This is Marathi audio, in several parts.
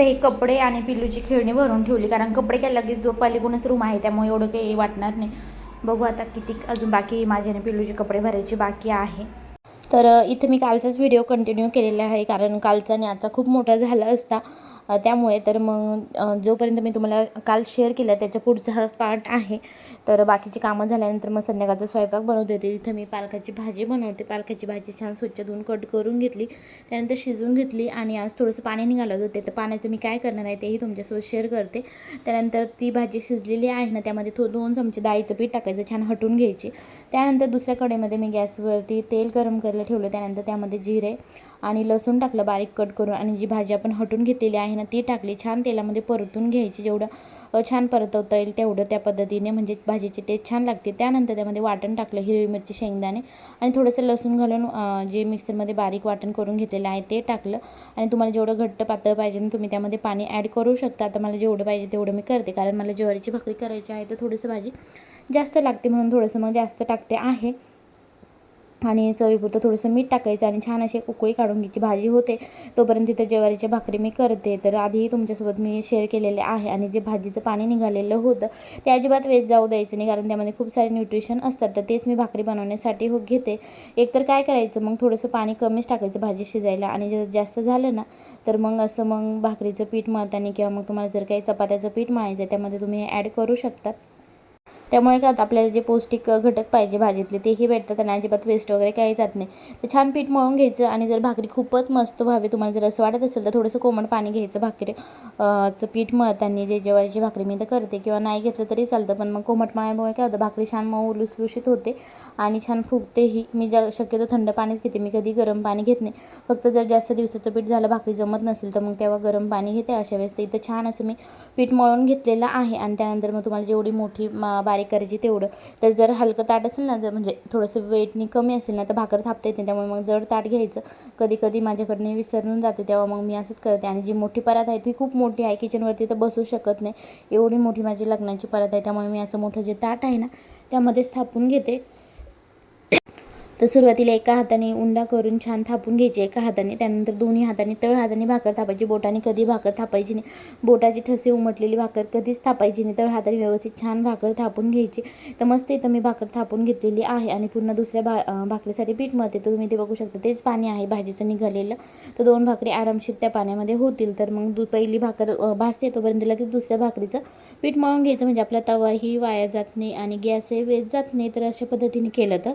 इथे हे कपडे आणि पिल्लूची खेळणी भरून ठेवली. कारण कपडे काय लगेच जो पलीकडूनच रूम आहे त्यामुळे एवढं काही वाटणार नाही. बघू आता किती अजून बाकी माझे आणि पिल्लूचे कपडे भरायचे बाकी आहे. तर इथे मी कालचाच व्हिडिओ कंटिन्यू केलेला आहे. कारण कालचा आणि आजचा खूप मोठा झाला असता. त्यामुळे तर मग जोपर्यंत मी तुम्हाला काल शेअर केलं त्याचा पुढचा हा पार्ट आहे. तर बाकीची कामं झाल्यानंतर मग संध्याकाळचा स्वयंपाक बनवते होते. तिथं मी पालकाची भाजी बनवते. पालकाची भाजी छान स्वच्छ धुवून कट करून घेतली. त्यानंतर शिजवून घेतली आणि आज थोडंसं पाणी निघालं होतं. त्याचं पाण्याचं मी काय करणार आहे तेही तुमच्यासोबत शेअर करते. त्यानंतर ती भाजी शिजलेली आहे ना त्यामध्ये थो दोन चमचे डाळीचं पीठ टाकायचं छान हटून घ्यायची. त्यानंतर दुसऱ्या कडेमध्ये मी गॅसवरती तेल गरम करायला ठेवलं. त्यानंतर त्यामध्ये जिरे आणि लसूण टाकलं बारीक कट करून आणि जी भाजी आपण हटून घेतलेली आहे ना ती टाकली. छान तेलामध्ये परतून घ्यायची. जेवढं छान परतवता येईल तेवढं त्या पद्धतीने म्हणजे भाजीची टेस्ट छान लागते. त्यानंतर त्यामध्ये वाटण टाकलं हिरवी मिरची शेंगदाणे आणि थोडंसं लसूण घालून जे मिक्सरमध्ये बारीक वाटण करून घेतलेलं आहे ते टाकलं. आणि तुम्हाला जेवढं घट्ट पातळ पाहिजे ना तुम्ही त्यामध्ये पाणी ॲड करू शकता आता मला जेवढं पाहिजे तेवढं मी करते. कारण मला ज्वारीची भाकरी करायची आहे तर थोडीसं भाजी जास्त लागते म्हणून थोडंसं मग जास्त टाकते आहे. आणि चवीपुरतं थोडंसं मीठ टाकायचं आणि छान अशी उकळी काढून घ्यायची. भाजी होते तोपर्यंत तिथे ज्वारीची भाकरी मी करते. तर आधीही तुमच्यासोबत मी शेअर केलेले आहे आणि जे भाजीचं पाणी निघालेलं होतं ते अजिबात वेस्ट जाऊ द्यायचं नाही. कारण त्यामध्ये खूप सारे न्यूट्रिशन असतात तर तेच मी भाकरी बनवण्यासाठी हो घेते. एकतर काय करायचं मग थोडंसं पाणी कमीच टाकायचं भाजी शिजायला. आणि जर जास्त झालं ना तर मग असं मग भाकरीचं पीठ मळताना किंवा मग तुम्हाला जर काही चपात्याचं पीठ मळायचं आहे त्यामध्ये तुम्ही ॲड करू शकतात. त्यामुळे काय होतं आपल्याला जे पौष्टिक घटक पाहिजे भाजीतले तेही भेटतात आणि अजिबात वेस्ट वगैरे काही जात नाही. तर छान पीठ मळून घ्यायचं आणि जर भाकरी खूपच मस्त व्हावी तुम्हाला जर असं वाटत असेल तर थोडंसं कोमट पाणी घ्यायचं भाकरी चं पीठ मळताना. जे ज्वारीची भाकरी मी तर करते किंवा नाही घेतलं तरी चालतं पण मग कोमट मळ्यामुळे काय होतं भाकरी छान मऊ लुसलुशीत होते आणि छान फुगतेही. मी ज्या शक्यतो थंड पाणीच घेते मी कधी गरम पाणी घेत नाही. फक्त जर जास्त दिवसाचं पीठ झालं भाकरी जमत नसेल तर मग तेव्हा गरम पाणी घेते अशा वेळेस. तर इथं छान असं मी पीठ मळून घेतलेलं आहे आणि त्यानंतर मग तुम्हाला जेवढी मोठी मा- बारीक करायची तेवढं. तर जर हलकं ताट असेल ना जर म्हणजे थोडंसं वेटनी कमी असेल ना तर भाकर थापता येते. त्यामुळे मग जड ताट घ्यायचं. कधी कधी माझ्याकडनं विसरून जाते तेव्हा मग मी असंच करते. आणि जी मोठी परात आहे ती खूप मोठी आहे. किचनवरती तर बसू शकत नाही. एवढी मोठी माझी लग्नाची परात आहे. त्यामुळे मी असं मोठं जे ताट आहे ना त्यामध्येच थापून घेते. तर सुरुवातीला एका हाताने उंडा करून छान थापून घ्यायची. एका हाताने त्यानंतर दोन्ही हाताने तळ हाताने भाकर थापायची. बोटाने कधी भाकर थापायची नाही. बोटाची ठसे उमटलेली भाकर कधीच थापायची नाही. तळ हाताने व्यवस्थित छान भाकर थापून घ्यायची. तर मस्त इथं मी भाकर थापून घेतलेली आहे. आणि पुन्हा दुसऱ्या भा भाकरीसाठी पीठ मळते. तर तुम्ही ते बघू शकता तेच पाणी आहे. भाजीचं निघालेलं. तर दोन भाकरी आरामशीर त्या पाण्यामध्ये होतील. तर मग दु पहिली भाकर भासते तोपर्यंत लगेच दुसऱ्या भाकरीचं पीठ मळून घ्यायचं. म्हणजे आपला तवाही वाया जात नाही आणि गॅसही वेस्ट जात नाही. तर अशा पद्धतीने केलं तर.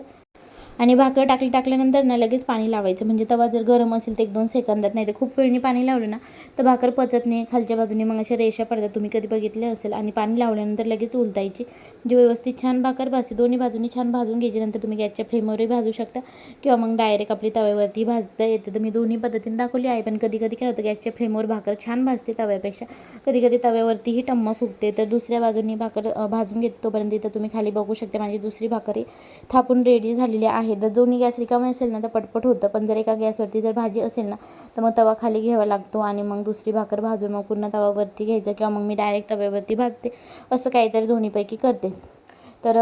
आणि भाकर टाकली टाकल्यानंतर ना लगेच पाणी लावायचं. म्हणजे तवा जर गरम असेल तर एक दोन सेकंदात नाही तर खूप वेळनी पाणी लावलं ना तर भाकर पचत नाही. खालच्या बाजूने मग अशा रेषा पडतात. तुम्ही कधी बघितले असेल आणि पाणी लावल्यानंतर लगेच उलतायची. म्हणजे व्यवस्थित छान भाकर भाजते दोन्ही बाजूनी छान भाजून घ्यायची. नंतर तुम्ही गॅसच्या फ्लेमवरही भाजू शकता. किंवा मग डायरेक्ट आपली तव्यावरती भाजता येते. तर मी दोन्ही पद्धतीने दाखवली आहे. पण कधी कधी काय होतं गॅसच्या फ्लेमवर भाकर छान भाजते तव्यापेक्षा. कधी कधी तव्यावरतीही टम्म फुगते. तर दुसऱ्या बाजूनी भाकर भाजून घेते तोपर्यंत इथं तुम्ही खाली बघू शकता. माझी दुसरी भाकरी थापून रेडी झालेली आहे. जर दोन्ही गॅस रिकामे असेल ना तर पटपट होतं. पण जर एका गॅसवरती जर भाजी असेल ना तर मग तवा खाली घ्यावा लागतो आणि मग दुसरी भाकर भाजून मग पुन्हा तवावरती घ्यायचं किंवा मग मी डायरेक्ट तव्यावरती भाजते. असं काहीतरी दोन्हीपैकी करते. तर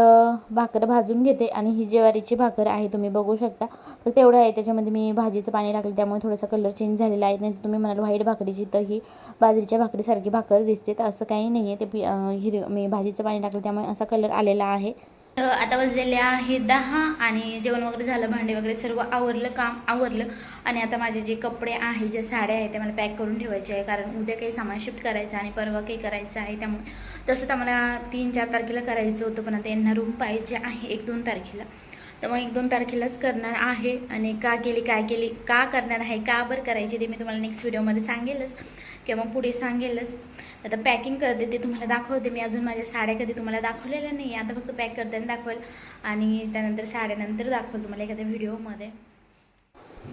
भाकर भाजून घेते आणि ही ज्वारीची भाकर आहे तुम्ही बघू शकता. फक्त एवढं आहे. त्याच्यामध्ये मी भाजीचं पाणी टाकलं त्यामुळे थोडासा कलर चेंज झालेला आहे. नाही तर तुम्ही म्हणाल व्हाईट भाकरीची तर ही बाजरीच्या भाकरीसारखी भाकर दिसते. तर असं काही नाही आहे ते पी हिर मी भाजीचं पाणी टाकलं त्यामुळे असा कलर आलेला आहे. आता वाजलेले आहे दहा आणि जेवण वगैरे झालं भांडे वगैरे सर्व आवरलं काम आवरलं आणि आता माझे जे कपडे आहे ज्या साड्या आहेत त्या मला पॅक करून ठेवायचे आहे. कारण उद्या काही सामान शिफ्ट करायचं आणि परवा काही करायचं आहे त्यामुळे तसं तर मला तीन चार तारखेला करायचं होतं पण आता यांना रूम पाहिजे आहे एक दोन तारखेला. तर मग एक दोन तारखेलाच करणार आहे आणि का केली काय केली का करणार आहे का बरं करायची ते मी तुम्हाला नेक्स्ट व्हिडिओमध्ये सांगेलच किंवा मग पुढे सांगेलच. आता पॅकिंग करते ते तुम्हाला दाखवते. मी अजून माझ्या साड्या कधी तुम्हाला दाखवलेल्या नाही आता फक्त पॅक करताना दाखवेल. आणि त्यानंतर साड्यानंतर दाखवेल तुम्हाला एखाद्या व्हिडिओमध्ये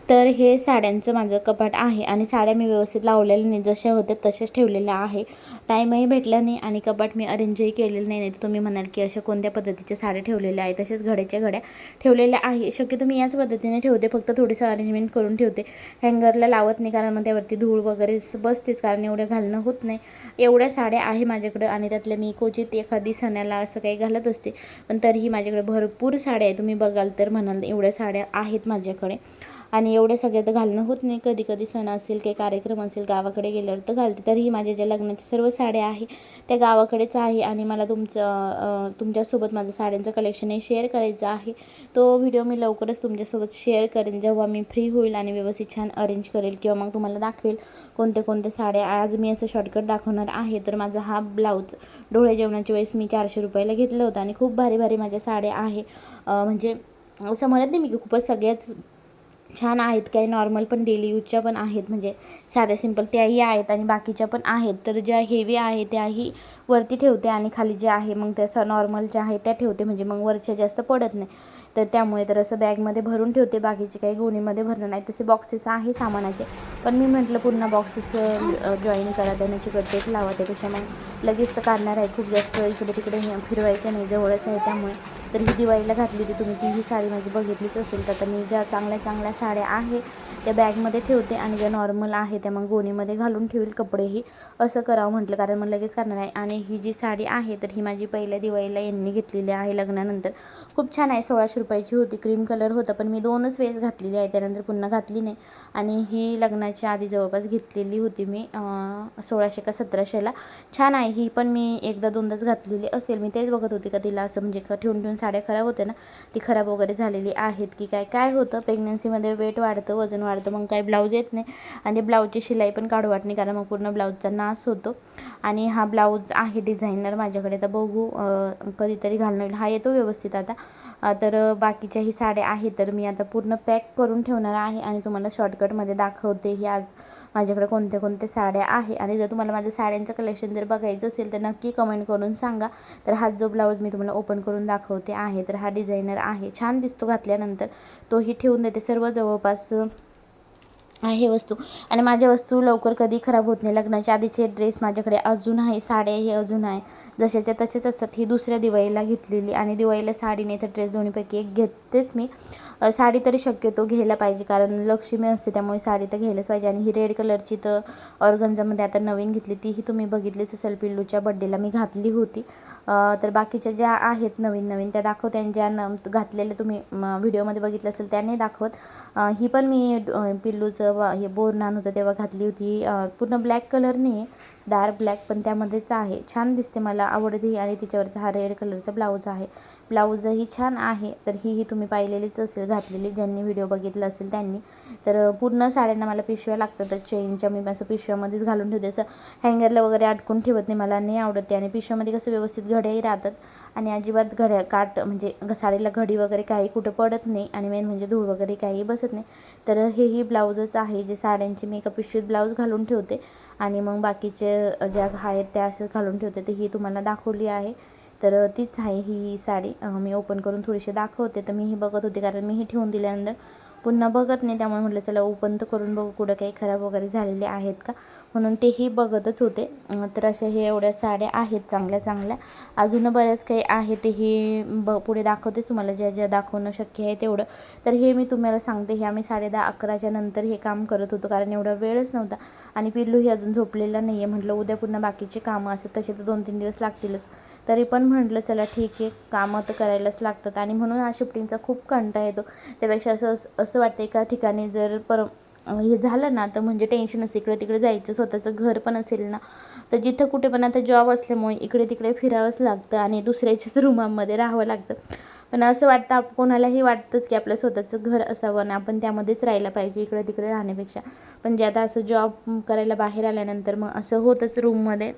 तर हे साड्यांचं माझं कपाट आहे आणि साड्या मी व्यवस्थित लावलेल्या नाही जशा होत्या तशाच ठेवलेल्या आहे. टाईमही भेटला नाही आणि कपाट मी अरेंजही केलेलं नाही. नाही तर तुम्ही म्हणाल की अशा कोणत्या पद्धतीच्या साड्या ठेवलेल्या आहे तसेच घड्याच्या घड्या ठेवलेल्या आहे. शक्यतो मी याच पद्धतीने ठेवते. फक्त थोडीसं अरेंजमेंट करून ठेवते. हँगरला लावत नाही कारण मग त्यावरती धूळ वगैरे बसतेच कारण एवढं घालणं होत नाही. एवढ्या साड्या आहे माझ्याकडं आणि त्यातल्या मी क्वचित एखादी सणाला असं काही घालत असते. पण तरीही माझ्याकडे भरपूर साड्या आहे तुम्ही बघाल तर म्हणाल एवढ्या साड्या आहेत माझ्याकडे. आणि एवढे सगळ्या तर घालणं होत नाही. कधी कधी सण असेल काही कार्यक्रम असेल गावाकडे गेल्यावर तर घालते. तरीही माझ्या ज्या लग्नाच्या सर्व साड्या आहे त्या गावाकडेच आहे आणि मला तुमचं तुमच्यासोबत माझं साड्यांचं कलेक्शनही शेअर करायचं आहे. तो व्हिडिओ मी लवकरच तुमच्यासोबत शेअर करेन. जेव्हा मी फ्री होईल आणि व्यवस्थित छान अरेंज करेल किंवा मग तुम्हाला दाखवेल कोणत्या कोणत्या साड्या आज मी असं शॉर्टकट दाखवणार आहे. तर माझा हा ब्लाऊज डोळे जेवणाच्या वेळेस मी चारशे रुपयाला घेतलं होतं आणि खूप भारी भारी माझ्या साड्या आहे. म्हणजे असं म्हणत नाही मी की खूपच सगळ्याच छान आहेत. काही नॉर्मल पण डेली यूजच्या पण आहेत. म्हणजे साध्या सिंपल त्याही आहेत आणि बाकीच्या पण आहेत. तर ज्या हेवी आहे त्याही वरती ठेवते आणि खाली जे आहे मग त्याचं नॉर्मल ज्या आहे त्या ठेवते. म्हणजे मग वरच्या जास्त पडत नाही. तर त्यामुळे तर असं बॅगमध्ये भरून ठेवते. बाकीचे काही गोणीमध्ये भरणार नाही. तसे बॉक्सेस आहे सामानाचे. पण मी म्हटलं पुन्हा बॉक्सेस जॉईन करा. त्याने चिकट लावा त्यापेक्षा. मग लगेच तर काढणार आहे. खूप जास्त इकडे तिकडे हे फिरवायचं नाही. जवळच आहे त्यामुळे. तर ही दिवाळीला घातली होती. तुम्ही ती ही साडी माझी बघितलीच असेल. तर आता मी ज्या चांगल्या चांगल्या साड्या आहे त्या बॅगमध्ये ठेवते आणि ज्या नॉर्मल आहे त्या मग गोणीमध्ये घालून ठेवील कपडेही. असं करावं म्हटलं कारण मग लगेच करणार आहे. आणि ही जी साडी आहे तर ही माझी पहिल्या दिवाळीला यांनी घेतलेली आहे लग्नानंतर. खूप छान आहे सोळाशे रुपयाची होती. क्रीम कलर होता पण मी दोनच वेळेस घातलेली आहे. त्यानंतर पुन्हा घातली नाही. आणि ही लग्नाच्या आधी जवळपास घेतलेली होती मी सोळाशे का सतराशेला छान आहे ही पण मी एकदा दोनदाच घातलेली असेल. मी तेच बघत होते का तिला असं म्हणजे का ठेवून ठेवून साड्या खराब होते ना ती खराब वगैरे झालेली आहेत की काय? काय होतं? प्रेग्नन्सीमध्ये वेट वाढतं वजन वाढतं. मग काही ब्लाऊज येत नाही. आणि ब्लाऊजची शिलाई पण काढू वाट नाही कारण मग पूर्ण ब्लाऊजचा नाश होतो. आणि हा ब्लाऊज आहे डिझायनर माझ्याकडे तर बघू कधीतरी घालणं होईल हा येतो व्यवस्थित आता. तर बाकीच्याही साड्या आहेत तर मी आता पूर्ण पॅक करून ठेवणार आहे. आणि तुम्हाला शॉर्टकटमध्ये दाखवते ही आज माझ्याकडे कोणत्या कोणत्या साड्या आहे. आणि जर तुम्हाला माझं साड्यांचं कलेक्शन जर बघायचं असेल तर नक्की कमेंट करून सांगा. तर हा जो ब्लाऊज मी तुम्हाला ओपन करून दाखवते आहे तर हा डिझायनर आहे. छान दिसतो घातल्यानंतर. तोही ठेवून देते. सर्व जवळपास आहे वस्तू. आणि माझ्या वस्तू लवकर कधी खराब होत नाही. लग्नाच्या आधीचे ड्रेस माझ्याकडे अजून आहे. साड्याही अजून आहे. जशाच्या तसेच असतात. ही दुसऱ्या दिवाळीला घेतलेली. आणि दिवाळीला साडी नाही तर ड्रेस दोन्हीपैकी एक घेतेच मी. साडी तरी शक्यतो घ्यायला पाहिजे कारण लक्ष्मी असते त्यामुळे साडी तर घ्यायलाच पाहिजे. आणि ही रेड कलरची तर ऑर्गन्झामध्ये आता नवीन घेतली तीही तुम्ही बघितलीच असेल पिल्लूच्या बड्डेला मी घातली होती. तर बाकीच्या ज्या आहेत नवीन नवीन त्या दाखवते. आणि ज्या न घातलेल्या तुम्ही व्हिडिओमध्ये बघितलं असेल त्या नाही दाखवत ही पण मी पिल्लूचं वा- हे बोरनान होतं तेव्हा घातली होती. पूर्ण ब्लॅक कलर नाही आहे डार्क ब्लॅक पण त्यामध्येच आहे. छान दिसते मला आवडते आणि तिच्यावरचा हा रेड कलरचा ब्लाऊज आहे. ब्लाऊजही छान आहे तर ही ही तुम्ही पाहिलेलीच असेल घातलेली. ज्यांनी व्हिडिओ बघितला असेल त्यांनी. तर पूर्ण साड्यांना मला पिशव्या लागतात तर चेनच्या मी असं पिशव्यामध्येच घालून ठेवते. असं हँगरला वगैरे अडकून ठेवत नाही मला नाही आवडत ते. आणि पिशव्यामध्ये कसं व्यवस्थित घड्याही राहतात. आणि अजिबात घड्या काट म्हणजे घ- साडीला घडी वगैरे काही कुठं पडत नाही आणि मेन म्हणजे धूळ वगैरे काही बसत नाही. तर हेही ब्लाऊजच आहे जे साड्यांची मी एका पिशवीत ब्लाऊज घालून ठेवते. आणि मग बाकीचे ज्या आहेत त्या असं घालून ठेवते. तर ही तुम्हाला दाखवली आहे. तर तीच आहे ही साडी. मी ओपन करून थोडीशी दाखवते. तर मी ही बघत होते कारण मी ही ठेवून दिल्यानंतर पुन्हा बघत नाही त्यामुळे म्हटलं चला ओपन तर करून बघू कुठं काही खराब वगैरे झालेले आहेत का? म्हणून तेही बघतच होते. तर अशा हे एवढ्या साड्या आहेत चांगल्या चांगल्या. अजून बऱ्याच काही आहे तेही ब पुढे दाखवतेच तुम्हाला ज्या ज्या दाखवणं शक्य आहे तेवढं. तर हे मी तुम्हाला सांगते हे आम्ही साडे दहा अकराच्या नंतर हे काम करत होतो कारण एवढा वेळच नव्हता. आणि पिल्लूही अजून झोपलेला नाही आहे म्हटलं उद्या पुन्हा बाकीचे कामं असतात तसे तर दोन तीन दिवस लागतीलच. तरी पण म्हटलं चला ठीक आहे कामं तर करायलाच लागतात. आणि म्हणून हा शिफ्टिंगचा खूप कंटा येतो. त्यापेक्षा असं असं वाटतं एका ठिकाणी जर पर हे झालं ना तर म्हणजे टेन्शन असते इकडे तिकडे जायचं स्वतःचं घर पण असेल ना. तर जिथं कुठे पण आता जॉब असल्यामुळे इकडे तिकडे फिरावंच लागतं आणि दुसऱ्याच्याच रूमामध्ये राहावं लागतं. पण असं वाटतं आप कोणालाही वाटतंच की आपलं स्वतःचं घर असावं ना आपण त्यामध्येच राहायला पाहिजे इकडे तिकडे राहण्यापेक्षा. पण जे आता असं जॉब करायला बाहेर आल्यानंतर मग असं होतंच रूममध्ये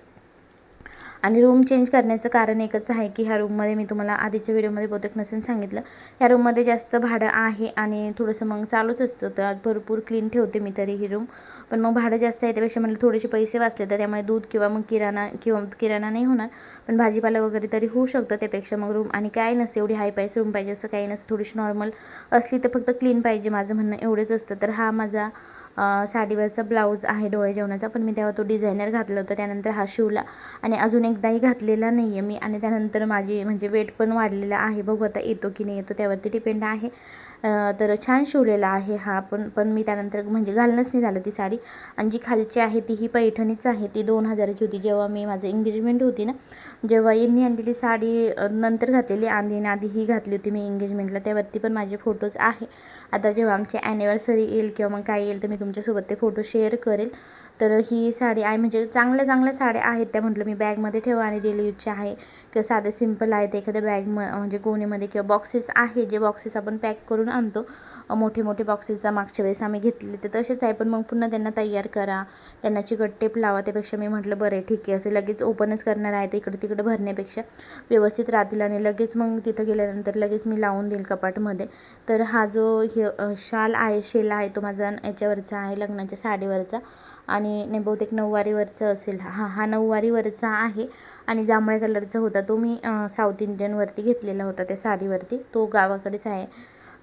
आणि रूम चेंज करण्याचं कारण एकच आहे की ह्या रूममध्ये मी तुम्हाला आधीच्या व्हिडिओमध्ये बहुतेक नसेल सांगितलं. ह्या रूममध्ये जास्त भाडं आहे आणि थोडंसं मग चालूच असतं. तर भरपूर क्लीन ठेवते मी तरी ही रूम पण मग भाडं जास्त आहे त्यापेक्षा मला थोडेसे पैसे वाचले तर त्यामुळे दूध किंवा मग किराणा किंवा किराणा नाही होणार. पण भाजीपाला वगैरे तरी होऊ शकतं त्यापेक्षा मग रूम आणि काय नसतं एवढी हाय पाहिजे रूम पाहिजे असं काही नसतं. थोडीशी नॉर्मल असली तर फक्त क्लीन पाहिजे. माझं म्हणणं एवढंच असतं. तर हा माझा साडीवरचा ब्लाऊज आहे डोळे जेवणाचा पण मी तेव्हा तो डिझायनर घातला होता त्यानंतर हा शिवला. आणि अजून एकदाही घातलेला नाही आहे मी आणि त्यानंतर माझी म्हणजे वेट पण वाढलेला आहे. बघू आता येतो की नाही येतो त्यावरती डिपेंड आहे. तर छान शिवलेला आहे हा पण पण मी त्यानंतर म्हणजे घालणंच नाही झालं ती साडी. आणि जी खालची आहे ती ही पैठणीच आहे ती दोन हजाराची होती. जेव्हा मी माझं एंगेजमेंट होती ना जेव्हा यांनी आणलेली साडी नंतर घातलेली आणि आधी ही घातली होती मी एंगेजमेंटला त्यावरती पण माझे फोटोज आहे. आता जेव्हा आमची ॲनिव्हर्सरी येईल किंवा मग काय येईल तर मी तुमच्यासोबत ते फोटो शेअर करेल. तर ही साडी आहे म्हणजे चांगल्या चांगल्या साड्या आहेत त्या म्हटलं मी बॅगमध्ये ठेवा आणि डेली यूजच्या आहे. किंवा साधे सिंपल आहेत एखाद्या बॅग म म्हणजे गोणीमध्ये किंवा बॉक्सेस आहे जे बॉक्सेस आपण पॅक करून आणतो. मोठे मोठे बॉक्सेसचा मागच्या वेळेस आम्ही घेतले ते तसेच आहे पण मग पुन्हा त्यांना तयार करा. त्यांना चिकट टेप लावा त्यापेक्षा मी म्हटलं बरं आहे ठीक आहे. असे लगेच ओपनच करणार आहे ते इकडं तिकडं भरण्यापेक्षा व्यवस्थित राहतील आणि लगेच मग तिथं गेल्यानंतर लगेच मी लावून देईल कपाटमध्ये. तर हा जो हे शाल आहे शेला आहे तो माझा याच्यावरचा आहे लग्नाच्या साडीवरचा. आणि नाही बहुतेक नऊवारीवरचं असेल. हा हा नऊवारीवरचा आहे आणि जांभळ्या कलरचा होता. तो मी साऊथ इंडियनवरती घेतलेला होता त्या साडीवरती. तो गावाकडेच आहे.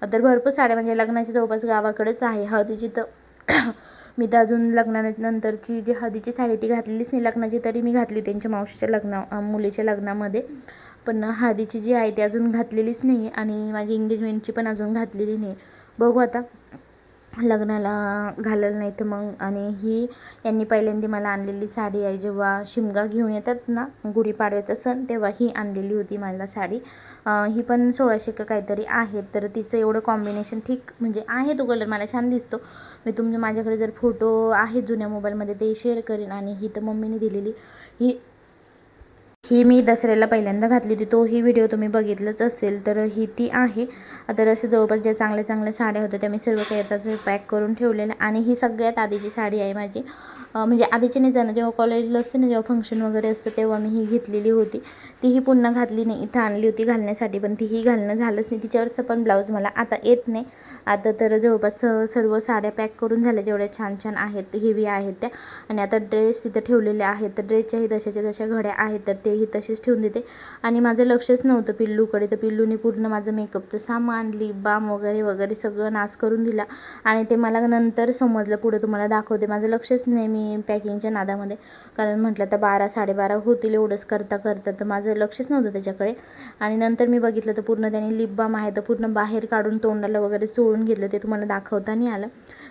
तर भरपूर साड्या म्हणजे लग्नाच्या जवळपास गावाकडेच आहे. हळदीची तर मी तर अजून लग्नानंतरची जी हळदीची साडी ती घातलेलीच नाही. लग्नाची तरी मी घातली त्यांच्या मावशीच्या लग्ना मुलीच्या लग्नामध्ये. पण हळदीची जी आहे ती अजून घातलेलीच नाही आणि माझी एंगेजमेंटची पण अजून घातलेली नाही. बघू आता. लग्नाला घालेल नाही तर मग आणि ही यांनी पहिल्यांदा मला आणलेली साडी आहे. जेव्हा शिमगा घेऊन येतात ना गुढीपाडव्याचा सण तेव्हा ही आणलेली होती मला साडी. ही पण सोळाशे का काहीतरी आहे तर तिचं एवढं कॉम्बिनेशन ठीक म्हणजे आहे तो कलर मला छान दिसतो. मी तुमच्या माझ्याकडे जर फोटो आहेत जुन्या मोबाईलमध्ये ते शेअर करेन. आणि ही तर मम्मीने दिलेली. ही ही मी दसऱ्याला पहिल्यांदा घातली होती. तोही व्हिडिओ तुम्ही बघितलंच असेल तर ही ती आहे. तर असे जवळपास ज्या चांगल्या चांगल्या साड्या होत्या त्या मी सर्व काही आताच पॅक करून ठेवलेल्या आणि ही सगळ्यात आधीची साडी आहे माझी. म्हणजे आधीची नाही जाणं जेव्हा कॉलेजला असते ना जेव्हा फंक्शन वगैरे असतं तेव्हा मी ही घेतलेली होती. तीही पुन्हा घातली नाही इथं आणली होती घालण्यासाठी पण तीही घालणं झालंच नाही. तिच्यावरचं पण ब्लाऊज मला आता येत नाही. आता तर जवळपास स- सर्व साड्या पॅक करून झाल्या जेवढ्या छान छान आहेत हेवी आहेत त्या. आणि आता ड्रेस तिथं ठेवलेले आहेत तर ड्रेसच्याही तशाच्या तशा घड्या आहेत तर तेही तसेच ठेवून देते. आणि माझं लक्षच नव्हतं पिल्लूकडे तर पिल्लूने पूर्ण माझं मेकअपचं सामान लिप बाम वगैरे वगैरे सगळं नाश करून दिला. आणि ते मला नंतर समजलं पुढे तुम्हाला दाखवते. माझं लक्षच नाही मी पॅकिंगच्या नादामध्ये. कारण म्हटलं तर बारा साडेबारा होतील एवढंच करता करता तर माझं लक्षच नव्हतं त्याच्याकडे. आणि नंतर मी बघितलं तर पूर्ण त्याने लिप बाम आहे तर पूर्ण बाहेर काढून तोंडाला वगैरे चोळून घेतलं ते तुम्हाला दाखवता नाही आलं.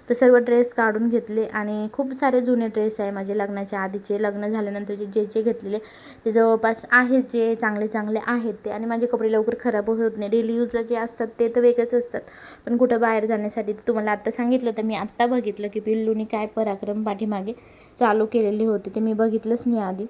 तर सर्व ड्रेस काढून घेतले आणि खूप सारे जुने ड्रेस आहे माझे लग्नाच्या आधीचे. लग्न झाल्यानंतरचे जे जे घेतलेले ते जवळपास आहेत जे चांगले चांगले आहेत ते. आणि माझे कपडे लवकर खराब होत नाही. डेली यूजला जे असतात ते तर वेगळेच असतात. पण कुठं बाहेर जाण्यासाठी तुम्हाला आत्ता सांगितलं तर मी आत्ता बघितलं की पिल्लूनी काय पराक्रम पाठीमागे चालू केलेले होते. ते मी बघितलंच नाही आधी.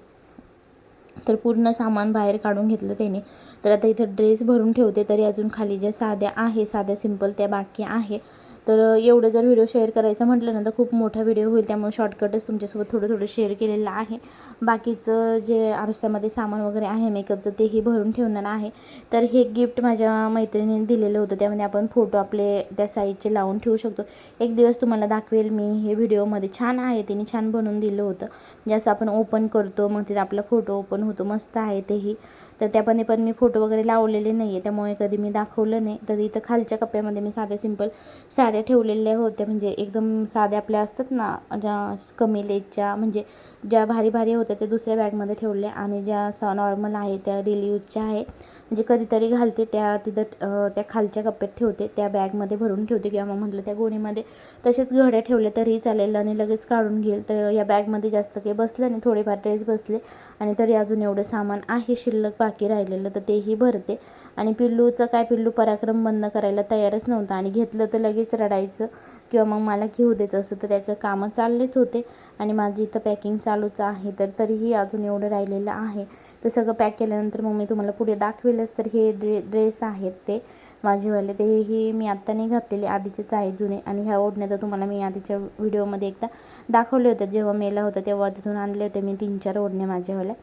तर पूर्ण सामान बाहेर काढून घेतलं त्याने. तर आता इथं ड्रेस भरून ठेवते तरी अजून खाली ज्या साध्या आहे साध्या सिंपल त्या बाकी आहे. तर एवढं जर व्हिडिओ शेअर करायचं म्हटलं ना तर खूप मोठा व्हिडिओ होईल. त्यामुळे शॉर्टकटच तुमच्यासोबत थोडं थोडं शेअर केलेलं आहे. बाकीचं जे आरशामध्ये सामान वगैरे आहे मेकअपचं तेही भरून ठेवणार आहे. तर हे गिफ्ट माझ्या मैत्रिणीने दिलेलं होतं. त्यामध्ये आपण फोटो आपले त्या साईजचे लावून ठेवू शकतो. एक दिवस तुम्हाला दाखवेल मी हे व्हिडिओमध्ये छान आहे तिने छान बनवून दिलं होतं. जसं आपण ओपन करतो मग तिथे आपला फोटो ओपन होतो मस्त आहे तेही. तर त्यापणे पण मी फोटो वगैरे लावलेले नाही आहे त्यामुळे कधी मी दाखवलं नाही. तर इथं खालच्या कप्प्यामध्ये मी साध्या सिंपल साड्या ठेवलेल्या होत्या. म्हणजे एकदम साध्या आपल्या असतात ना ज्या कमी लेजच्या म्हणजे ज्या भारी भारी होत्या त्या दुसऱ्या बॅगमध्ये ठेवल्या. आणि ज्या स नॉर्मल आहे त्या डेली यूजच्या आहे म्हणजे कधीतरी घालते त्या तिथं त्या खालच्या कप्प्यात ठेवते त्या बॅगमध्ये भरून ठेवते. किंवा मग म्हटलं त्या गोणीमध्ये तसेच घड्या ठेवल्या तरीही चालेल आणि लगेच काढून घेईल. तर या बॅगमध्ये जास्त काही बसलं नाही थोडेफार ड्रेस बसले आणि तरी अजून एवढं सामान आहे शिल्लक बाकी बाकी राहिलेलं तर तेही भरते. आणि पिल्लूचं काय पिल्लू पराक्रम बंद करायला तयारच नव्हतं. आणि घेतलं तर लगेच रडायचं किंवा मग मला घेऊ द्यायचं असं तर त्याचं कामं चाललेच होते. आणि माझी इथं पॅकिंग चालूच आहे तर तरीही अजून एवढं राहिलेलं आहे. तर सगळं पॅक केल्यानंतर मग मी तुम्हाला पुढे दाखवेलच तर हे ड्रे ड्रेस आहेत ते. माझेवाले ते ही मी आत्ता नाही घातलेले आधीचेच आहे जुने. आणि ह्या ओढण्या तर तुम्हाला मी आधीच्या व्हिडिओमध्ये एकदा दाखवले होते. जेव्हा मेला होता तेव्हा तिथून आणले होते मी तीन चार ओढण्या माझ्यावाल्या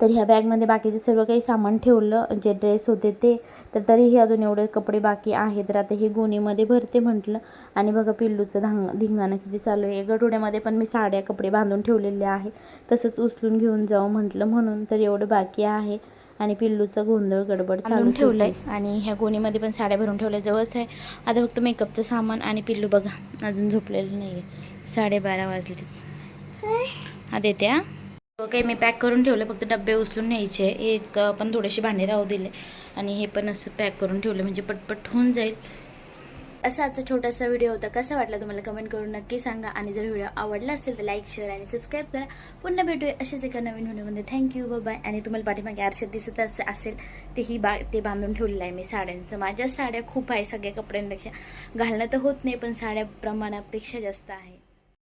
तर ह्या बॅगमध्ये बाकीचं सर्व काही सामान ठेवलं जे ड्रेस होते ते. तर तरीही अजून एवढे कपडे बाकी आहेत. तर आता हे गोणीमध्ये भरते म्हटलं. आणि बघा पिल्लूचं धांग धिंगाणं किती चालू आहे. गठोड्यामध्ये पण मी साड्या कपडे बांधून ठेवलेले आहे तसंच उचलून घेऊन जाऊ म्हटलं म्हणून तर एवढं बाकी आहे. आणि पिल्लूचं गोंधळ गडबड चालू ठेवलंय. आणि ह्या गोणीमध्ये पण साड्या भरून ठेवल्या. जवळच आहे. आता फक्त मेकअपचं सामान आणि पिल्लू बघा. अजून झोपलेलं नाही आहे साडेबारा वाजले. आता येते हा? काही मी पॅक करून ठेवलं फक्त डबे उचलून न्यायचे एक पण थोडेसे भांडे राहू दिले. आणि हे पण असं पॅक करून ठेवलं म्हणजे पटपट होऊन जाईल. असा आजचा छोटासा व्हिडिओ होता. कसा वाटला तुम्हाला कमेंट करून नक्की सांगा. आणि जर व्हिडिओ आवडला असेल तर लाईक शेअर आणि सबस्क्राईब करा. पुन्हा भेटूया अशाच एका नवीन व्हिडिओमध्ये. थँक्यू बाय आणि तुम्हाला पाठीमागे आरशात दिसत असेल तेही बा ते बांधून ठेवलेलं आहे मी साड्यांचं. माझ्या साड्या खूप आहे सगळ्या कपड्यांपेक्षा. घालणं तर होत नाही पण साड्या प्रमाणापेक्षा जास्त आहे.